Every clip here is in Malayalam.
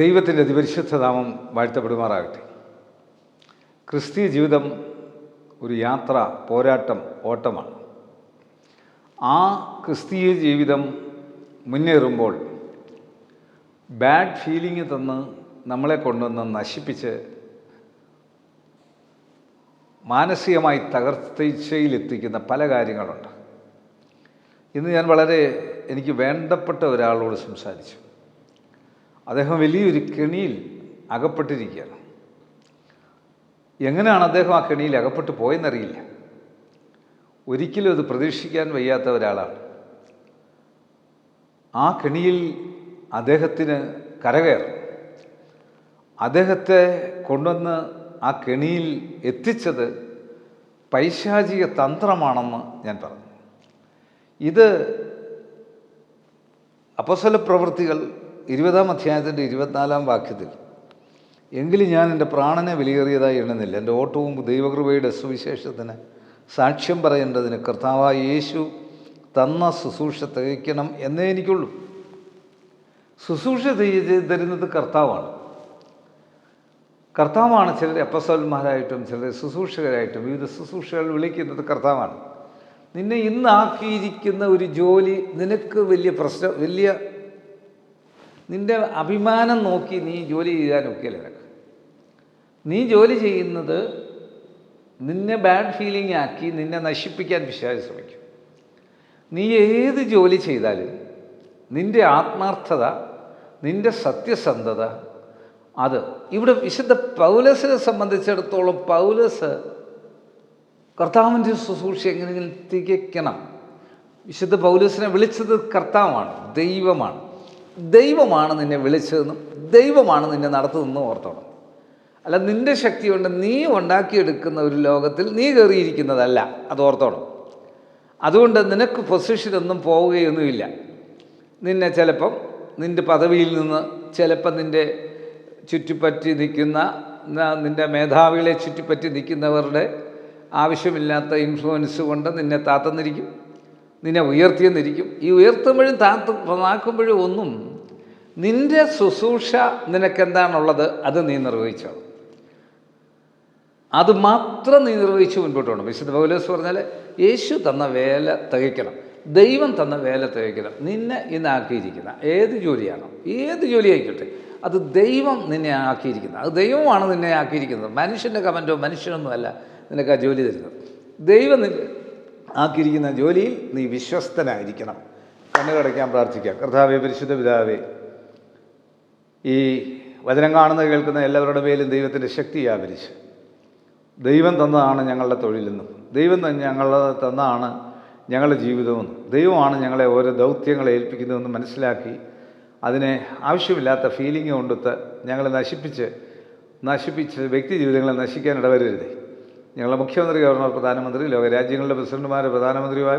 ദൈവത്തിന്റെ അതിപരിശുദ്ധ നാമം വാഴ്ത്തപ്പെടുമാറാകട്ടെ. ക്രിസ്തീയ ജീവിതം ഒരു യാത്ര പോരാട്ടം ഓട്ടമാണ്. ആ ക്രിസ്തീയ ജീവിതം മുന്നേറുമ്പോൾ ബാഡ് ഫീലിംഗ് തന്ന് നമ്മളെ കൊണ്ടുവന്ന് നശിപ്പിച്ച് മാനസികമായി തകർച്ചയിലെത്തിക്കുന്ന പല കാര്യങ്ങളുണ്ട്. ഇന്ന് ഞാൻ വളരെ എനിക്ക് വേണ്ടപ്പെട്ട ഒരാളോട് സംസാരിച്ചു. അദ്ദേഹം വലിയൊരു കെണിയിൽ അകപ്പെട്ടിരിക്കുകയാണ്. എങ്ങനെയാണ് അദ്ദേഹം ആ കെണിയിൽ അകപ്പെട്ട് പോയെന്നറിയില്ല. ഒരിക്കലും അത് പ്രതീക്ഷിക്കാൻ വയ്യാത്ത ഒരാളാണ്. ആ കെണിയിൽ അദ്ദേഹത്തിന് കരകയറും. അദ്ദേഹത്തെ കൊണ്ടുവന്ന് ആ കെണിയിൽ എത്തിച്ചത് പൈശാചിക തന്ത്രമാണെന്ന് ഞാൻ പറഞ്ഞു. ഇത് അപസല പ്രവൃത്തികൾ ഇരുപതാം അധ്യായത്തിന്റെ ഇരുപത്തിനാലാം വാക്യത്തിൽ എങ്കിലും ഞാൻ എന്റെ പ്രാണനെ വിലയേറിയതായി എണ്ണുന്നില്ല എന്റെ ഓട്ടവും ദൈവകൃപയുടെ സുവിശേഷത്തിന് സാക്ഷ്യം പറയേണ്ടതിന് കർത്താവായ യേശു തന്ന ശുശ്രൂഷ തികയ്ക്കണം എന്നേ എനിക്കുള്ളൂ. ശുശ്രൂഷ തരുന്നത് കർത്താവാണ്. കർത്താവാണ് ചിലരെ അപ്പസോന്മാരായിട്ടും ചിലരെ ശുശ്രൂഷകരായിട്ടും വിവിധ ശുശ്രൂഷകൾ വിളിക്കുന്നത് കർത്താവാണ്. നിന്നെ ഇന്നാക്കിയിരിക്കുന്ന ഒരു ജോലി നിനക്ക് വലിയ പ്രശ്നം വലിയ നിന്റെ അഭിമാനം നോക്കി നീ ജോലി ചെയ്യാനൊക്കെയല്ല നിനക്ക് നീ ജോലി ചെയ്യുന്നത് നിന്നെ ബാഡ് ഫീലിംഗ് ആക്കി നിന്നെ നശിപ്പിക്കാൻ വിശ്വാസം ശ്രമിക്കും. നീ ഏത് ജോലി ചെയ്താലും നിന്റെ ആത്മാർത്ഥത നിന്റെ സത്യസന്ധത അത് ഇവിടെ വിശുദ്ധ പൗലസിനെ സംബന്ധിച്ചിടത്തോളം പൗലസ് കർത്താവിന്റെ ശുശ്രൂഷ എങ്ങനെയെങ്കിലും തികയ്ക്കണം. വിശുദ്ധ പൗലസിനെ വിളിച്ചത് കർത്താവാണ് ദൈവമാണ്. ദൈവമാണ് നിന്നെ വിളിച്ചതെന്നും ദൈവമാണ് നിന്നെ നടത്തുന്നതെന്നും ഓർത്തോണം. അല്ല നിന്റെ ശക്തി കൊണ്ട് നീ ഉണ്ടാക്കിയെടുക്കുന്ന ഒരു ലോകത്തിൽ നീ കയറിയിരിക്കുന്നതല്ല അത് ഓർത്തോണം. അതുകൊണ്ട് നിനക്ക് പൊസിഷനൊന്നും പോവുകയൊന്നുമില്ല. നിന്നെ ചിലപ്പം നിന്റെ പദവിയിൽ നിന്ന് ചിലപ്പം നിന്റെ ചുറ്റിപ്പറ്റി നിൽക്കുന്ന നിന്റെ മേധാവികളെ ചുറ്റിപ്പറ്റി നിൽക്കുന്നവരുടെ ആവശ്യമില്ലാത്ത ഇൻഫ്ലുവൻസ് കൊണ്ട് നിന്നെ താത്തന്നിരിക്കും നിന്നെ ഉയർത്തിയെന്നിരിക്കും. ഈ ഉയർത്തുമ്പോഴും താത്ത് നാക്കുമ്പോഴും ഒന്നും നിന്റെ ശുശ്രൂഷ നിനക്കെന്താണുള്ളത്? അത് നീ നിർവഹിച്ചോ. അത് മാത്രം നീ നിർവഹിച്ച് മുൻപോട്ട് പോകണം. വിശുദ്ധ പൗലോസ് പറഞ്ഞാൽ യേശു തന്ന വേല തികയ്ക്കണം ദൈവം തന്ന വേല തികയ്ക്കണം നിന്നെ ഇന്ന് ആക്കിയിരിക്കുന്ന ഏത് ജോലിയാണോ ഏത് ജോലി ആയിക്കോട്ടെ അത് ദൈവം നിന്നെ ആക്കിയിരിക്കുന്നത്. അത് ദൈവമാണ് നിന്നെ ആക്കിയിരിക്കുന്നത്. മനുഷ്യന്റെ കമന്റോ മനുഷ്യനൊന്നുമല്ല നിനക്ക് ആ ജോലി തരുന്നത്. ദൈവം നിന്നെ ആക്കിയിരിക്കുന്ന ജോലിയിൽ നീ വിശ്വസ്തനായിരിക്കണം. കണ്ണുകടയ്ക്കാൻ പ്രാർത്ഥിക്കാം. കർത്താവെ പരിശുദ്ധ പിതാവേ ഈ വചനം കാണുന്ന കേൾക്കുന്ന എല്ലാവരുടെ മേലും ദൈവത്തിന്റെ ശക്തി വ്യാപരിച്ച്. ദൈവം തന്നതാണ് ഞങ്ങളുടെ തൊഴിലെന്നും ദൈവം ഞങ്ങൾ തന്നതാണ് ഞങ്ങളുടെ ജീവിതമെന്നും ദൈവമാണ് ഞങ്ങളെ ഓരോ ദൗത്യങ്ങളെ ഏൽപ്പിക്കുന്നതെന്ന് മനസ്സിലാക്കി അതിനെ ആവശ്യമില്ലാത്ത ഫീലിംഗ് കൊണ്ടുത്ത് ഞങ്ങളെ നശിപ്പിച്ച് നശിപ്പിച്ച് വ്യക്തി ജീവിതങ്ങളെ നശിക്കാൻ ഇടവരരുത്. ഞങ്ങളുടെ മുഖ്യമന്ത്രി ഗവർണർ പ്രധാനമന്ത്രി ലോകരാജ്യങ്ങളുടെ പ്രസിഡന്റുമാർ പ്രധാനമന്ത്രിമാർ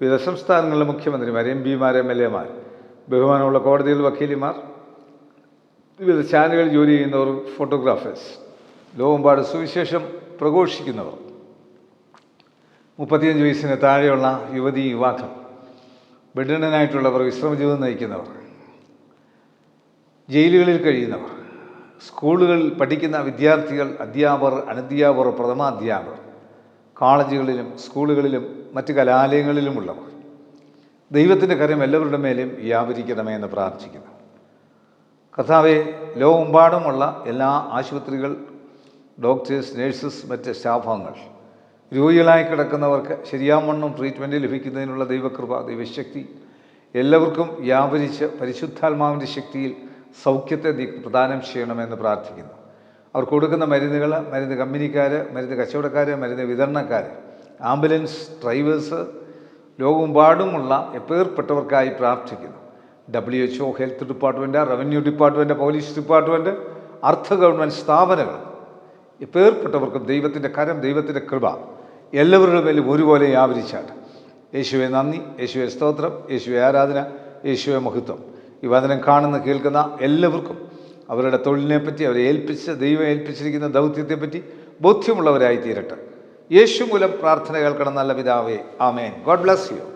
വിവിധ സംസ്ഥാനങ്ങളിലെ മുഖ്യമന്ത്രിമാർ എം പിമാർ എം എൽ എമാർ ബഹുമാനമുള്ള കോടതിയിൽ വക്കീലിമാർ വിവിധ ചാനലുകളിൽ ജോലി ചെയ്യുന്നവർ ഫോട്ടോഗ്രാഫേഴ്സ് ലോകമ്പാട് സുവിശേഷം പ്രഘോഷിക്കുന്നവർ. മുപ്പത്തിയഞ്ച് വയസ്സിന് താഴെയുള്ള യുവതി യുവാക്കൾ ബെഡിഡനായിട്ടുള്ളവർ വിശ്രമജീവിതം നയിക്കുന്നവർ ജയിലുകളിൽ കഴിയുന്നവർ സ്കൂളുകളിൽ പഠിക്കുന്ന വിദ്യാർത്ഥികൾ അധ്യാപകർ അനധ്യാപകർ പ്രഥമാധ്യാപകർ കോളേജുകളിലും സ്കൂളുകളിലും മറ്റ് കലാലയങ്ങളിലുമുള്ളവർ. ദൈവത്തിന്റെ കരം എല്ലാവരുടെ മേലും വ്യാപരിക്കണമേ എന്ന് പ്രാർത്ഥിക്കുന്നു. കർത്താവെ ലോകമെമ്പാടുമുള്ള എല്ലാ ആശുപത്രികൾ ഡോക്ടേഴ്സ് നേഴ്സസ് മറ്റ് സ്റ്റാഫാംഗങ്ങൾ രോഗികളായി കിടക്കുന്നവർക്ക് ശരിയാവണ്ണം ട്രീറ്റ്മെന്റ് ലഭിക്കുന്നതിനുള്ള ദൈവകൃപ ദൈവശക്തി എല്ലാവർക്കും വ്യാപരിച്ച് പരിശുദ്ധാത്മാവിന്റെ ശക്തിയിൽ സൗഖ്യത്തെ പ്രദാനം ചെയ്യണമെന്ന് പ്രാർത്ഥിക്കുന്നു. അവർ കൊടുക്കുന്ന മരുന്നുകൾ മരുന്ന് കമ്പനിക്കാർ മരുന്ന് കച്ചവടക്കാർ മരുന്ന് വിതരണക്കാർ ആംബുലൻസ് ഡ്രൈവേഴ്സ് ലോകമെമ്പാടുമുള്ള എപ്പേർപ്പെട്ടവർക്കായി പ്രാർത്ഥിക്കുന്നു. W H O health department revenue department police department അർദ്ധ ഗവൺമെന്റ് സ്ഥാപനങ്ങൾ. പേർപ്പെട്ടവർക്കും ദൈവത്തിന്റെ കരം ദൈവത്തിന്റെ കൃപ എല്ലാവരുടെ മേലും ഒരുപോലെ ആവരിച്ചാണ്. യേശുവെ നന്ദി യേശുവെ സ്തോത്രം യേശുവെ ആരാധന യേശുവെ മഹത്വം. ഈ വചനം കാണുന്ന കേൾക്കുന്ന എല്ലാവർക്കും അവരുടെ തൊഴിലിനെപ്പറ്റി അവരെ ഏൽപ്പിച്ച ദൈവം ഏൽപ്പിച്ചിരിക്കുന്ന ദൗത്യത്തെപ്പറ്റി ബോധ്യമുള്ളവരായി തീരട്ടെ യേശു മൂലം പ്രാർത്ഥന കേൾക്കണം നല്ല പിതാവേ. ആമേൻ. God bless you.